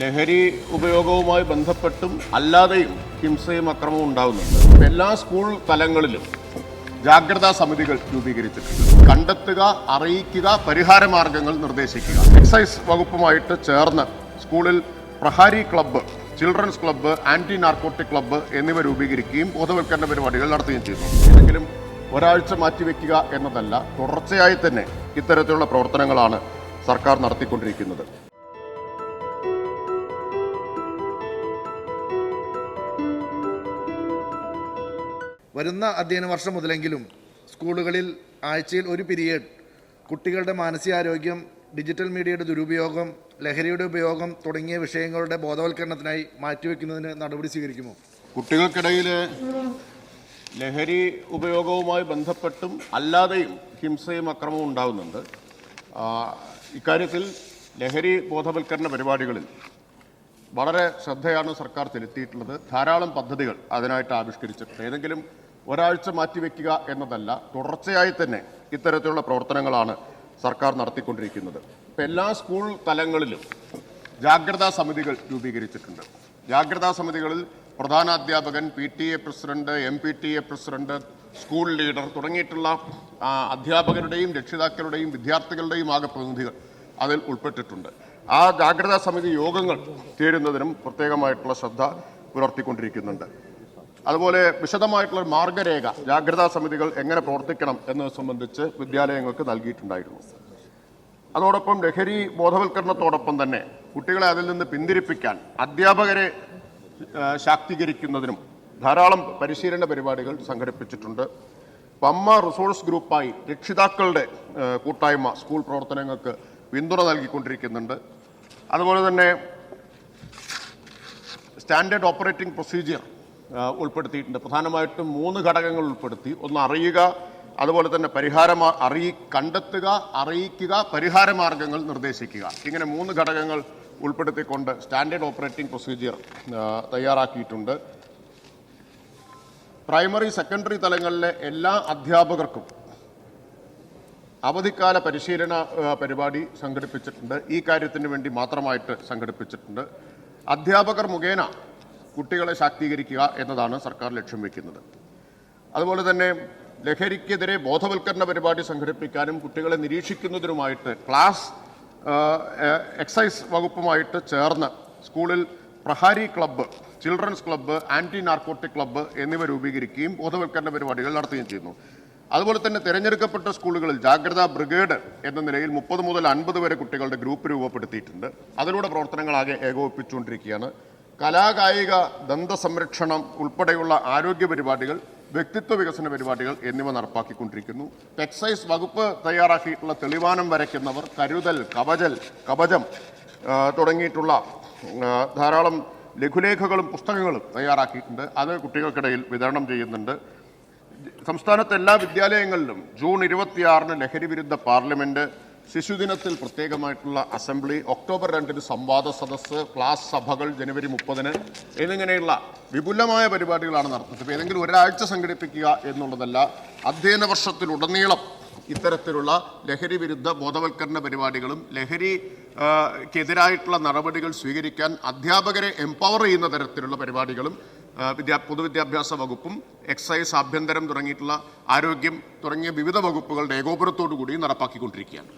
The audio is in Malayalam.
ലഹരി ഉപയോഗവുമായി ബന്ധപ്പെട്ടും അല്ലാതെയും ഹിംസയും അക്രമവും ഉണ്ടാകുന്നുണ്ട് എല്ലാ സ്കൂൾ തലങ്ങളിലും ജാഗ്രതാ സമിതികൾ രൂപീകരിച്ചിട്ടുണ്ട്. കണ്ടെത്തുക അറിയിക്കുക പരിഹാര മാർഗങ്ങൾ നിർദ്ദേശിക്കുക. എക്സൈസ് വകുപ്പുമായിട്ട് ചേർന്ന് സ്കൂളിൽ Prahari club children's club anti narcotic club എന്നിവ രൂപീകരിക്കുകയും ബോധവൽക്കരണ പരിപാടികൾ നടത്തുകയും ചെയ്തു ഏതെങ്കിലും ഒരാഴ്ച മാറ്റിവെക്കുക എന്നതല്ല തുടർച്ചയായി തന്നെ ഇത്തരത്തിലുള്ള പ്രവർത്തനങ്ങളാണ് സർക്കാർ നടത്തിക്കൊണ്ടിരിക്കുന്നത്. വരുന്ന അധ്യയന വർഷം മുതലെങ്കിലും സ്കൂളുകളിൽ ആഴ്ചയിൽ ഒരു പീരിയഡ് കുട്ടികളുടെ മാനസികാരോഗ്യം ഡിജിറ്റൽ മീഡിയയുടെ ദുരുപയോഗം ലഹരിയുടെ ഉപയോഗം തുടങ്ങിയ വിഷയങ്ങളുടെ ബോധവൽക്കരണത്തിനായി മാറ്റിവെക്കുന്നതിന് നടപടി സ്വീകരിക്കുമോ? കുട്ടികൾക്കിടയിൽ ലഹരി ഉപയോഗവുമായി ബന്ധപ്പെട്ടും അല്ലാതെയും ഹിംസയും അക്രമവും ഉണ്ടാകുന്നുണ്ട് ഇക്കാര്യത്തിൽ ലഹരി ബോധവൽക്കരണ പരിപാടികളിൽ വളരെ ശ്രദ്ധയാണ് സർക്കാർ ചെലുത്തിയിട്ടുള്ളത്. ധാരാളം പദ്ധതികൾ അതിനായിട്ട് ആവിഷ്കരിച്ചിട്ടുണ്ട്. ഏതെങ്കിലും ഒരാഴ്ച മാറ്റിവെക്കുക എന്നതല്ല തുടർച്ചയായി തന്നെ ഇത്തരത്തിലുള്ള പ്രവർത്തനങ്ങളാണ് സർക്കാർ നടത്തിക്കൊണ്ടിരിക്കുന്നത്. ഇപ്പം എല്ലാ സ്കൂൾ തലങ്ങളിലും ജാഗ്രതാ സമിതികൾ രൂപീകരിച്ചിട്ടുണ്ട്. ജാഗ്രതാ സമിതികളിൽ പ്രധാനാധ്യാപകൻ P T A president M P T A president school leader തുടങ്ങിയിട്ടുള്ള അധ്യാപകരുടെയും രക്ഷിതാക്കളുടെയും വിദ്യാർത്ഥികളുടെയും ആകെ പ്രതിനിധികൾ അതിൽ ഉൾപ്പെട്ടിട്ടുണ്ട്. ആ ജാഗ്രതാ സമിതി യോഗങ്ങൾ ചേരുന്നതിനും പ്രത്യേകമായിട്ടുള്ള ശ്രദ്ധ പുലർത്തിക്കൊണ്ടിരിക്കുന്നുണ്ട്. അതുപോലെ വിശദമായിട്ടുള്ള മാർഗരേഖ ജാഗ്രതാ സമിതികൾ എങ്ങനെ പ്രവർത്തിക്കണം എന്നത് സംബന്ധിച്ച് വിദ്യാലയങ്ങൾക്ക് നൽകിയിട്ടുണ്ടായിരുന്നു. അതോടൊപ്പം ലഹരി ബോധവൽക്കരണത്തോടൊപ്പം തന്നെ കുട്ടികളെ അതിൽ നിന്ന് പിന്തിരിപ്പിക്കാൻ അധ്യാപകരെ ശാക്തീകരിക്കുന്നതിനും ധാരാളം പരിശീലന പരിപാടികൾ സംഘടിപ്പിച്ചിട്ടുണ്ട്. പമ്മ റിസോഴ്സ് ഗ്രൂപ്പായി രക്ഷിതാക്കളുടെ കൂട്ടായ്മ സ്കൂൾ പ്രവർത്തനങ്ങൾക്ക് പിന്തുണ നൽകിക്കൊണ്ടിരിക്കുന്നുണ്ട്. അതുപോലെ തന്നെ സ്റ്റാൻഡേർഡ് ഓപ്പറേറ്റിംഗ് പ്രൊസീജിയർ ഉൾപ്പെടുത്തിയിട്ടുണ്ട്. പ്രധാനമായിട്ടും മൂന്ന് ഘടകങ്ങൾ ഉൾപ്പെടുത്തി. ഒന്ന് അറിയുക അതുപോലെ തന്നെ പരിഹാരം അറിയി കണ്ടെത്തുക അറിയിക്കുക പരിഹാര മാർഗങ്ങൾ നിർദ്ദേശിക്കുക. ഇങ്ങനെ മൂന്ന് ഘടകങ്ങൾ ഉൾപ്പെടുത്തിക്കൊണ്ട് സ്റ്റാൻഡേർഡ് ഓപ്പറേറ്റിംഗ് പ്രൊസീജിയർ തയ്യാറാക്കിയിട്ടുണ്ട്. പ്രൈമറി സെക്കൻഡറി തലങ്ങളിലെ എല്ലാ അധ്യാപകർക്കും അവധിക്കാല പരിശീലന പരിപാടി സംഘടിപ്പിച്ചിട്ടുണ്ട്. ഈ കാര്യത്തിന് വേണ്ടി മാത്രമായിട്ട് സംഘടിപ്പിച്ചിട്ടുണ്ട്. അധ്യാപകർ മുഖേന കുട്ടികളെ ശാക്തീകരിക്കുക എന്നതാണ് സർക്കാർ ലക്ഷ്യം വയ്ക്കുന്നത് അതുപോലെ തന്നെ ലഹരിക്കെതിരെ ബോധവൽക്കരണ പരിപാടി സംഘടിപ്പിക്കാനും കുട്ടികളെ നിരീക്ഷിക്കുന്നതിനുമായിട്ട് ക്ലാസ് എക്സൈസ് വകുപ്പുമായിട്ട് ചേർന്ന് സ്കൂളിൽ Prahari club children's club anti narcotic club എന്നിവ രൂപീകരിക്കുകയും ബോധവൽക്കരണ പരിപാടികൾ നടത്തുകയും ചെയ്യുന്നു. അതുപോലെ തന്നെ തിരഞ്ഞെടുക്കപ്പെട്ട സ്കൂളുകളിൽ ജാഗ്രതാ ബ്രിഗേഡ് എന്ന നിലയിൽ മുപ്പത് മുതൽ അൻപത് വരെ കുട്ടികളുടെ ഗ്രൂപ്പ് രൂപപ്പെടുത്തിയിട്ടുണ്ട്. അതിലൂടെ പ്രവർത്തനങ്ങൾ പ്രവർത്തനങ്ങളാകെ ഏകോപിപ്പിച്ചുകൊണ്ടിരിക്കുകയാണ്. കലാകായിക ദന്ത സംരക്ഷണം ഉൾപ്പെടെയുള്ള ആരോഗ്യ പരിപാടികൾ വ്യക്തിത്വ വികസന പരിപാടികൾ എന്നിവ നടപ്പാക്കിക്കൊണ്ടിരിക്കുന്നു. എക്സൈസ് വകുപ്പ് തയ്യാറാക്കിയിട്ടുള്ള തെളിവാനം വരയ്ക്കുന്നവർ കരുതൽ കവചൽ കവചം തുടങ്ങിയിട്ടുള്ള ധാരാളം ലഘുലേഖകളും പുസ്തകങ്ങളും തയ്യാറാക്കിയിട്ടുണ്ട്. അത് കുട്ടികൾക്കിടയിൽ വിതരണം ചെയ്യുന്നുണ്ട്. സംസ്ഥാനത്തെ എല്ലാ വിദ്യാലയങ്ങളിലും ജൂൺ ഇരുപത്തിയാറിന് ലഹരി വിരുദ്ധ പാർലമെന്റ് ശിശുദിനത്തിൽ പ്രത്യേകമായിട്ടുള്ള അസംബ്ലി ഒക്ടോബർ രണ്ടിന് സംവാദ സദസ്സ് ക്ലാസ് സഭകൾ ജനുവരി മുപ്പതിന് എന്നിങ്ങനെയുള്ള വിപുലമായ പരിപാടികളാണ് നടത്തുന്നത്. ഏതെങ്കിലും ഒരാഴ്ച സംഘടിപ്പിക്കുക എന്നുള്ളതല്ല അധ്യയന വർഷത്തിലുടനീളം ഇത്തരത്തിലുള്ള ലഹരി വിരുദ്ധ ബോധവൽക്കരണ പരിപാടികളും ലഹരി ക്കെതിരായിട്ടുള്ള നടപടികൾ സ്വീകരിക്കാൻ അധ്യാപകരെ എംപവർ ചെയ്യുന്ന തരത്തിലുള്ള പരിപാടികളും വിദ്യാ പൊതുവിദ്യാഭ്യാസ വകുപ്പും എക്സൈസ് ആഭ്യന്തരം തുടങ്ങിയിട്ടുള്ള ആരോഗ്യം തുടങ്ങിയ വിവിധ വകുപ്പുകളുടെ ഏകോപനത്തോടു കൂടി നടപ്പാക്കിക്കൊണ്ടിരിക്കുകയാണ്.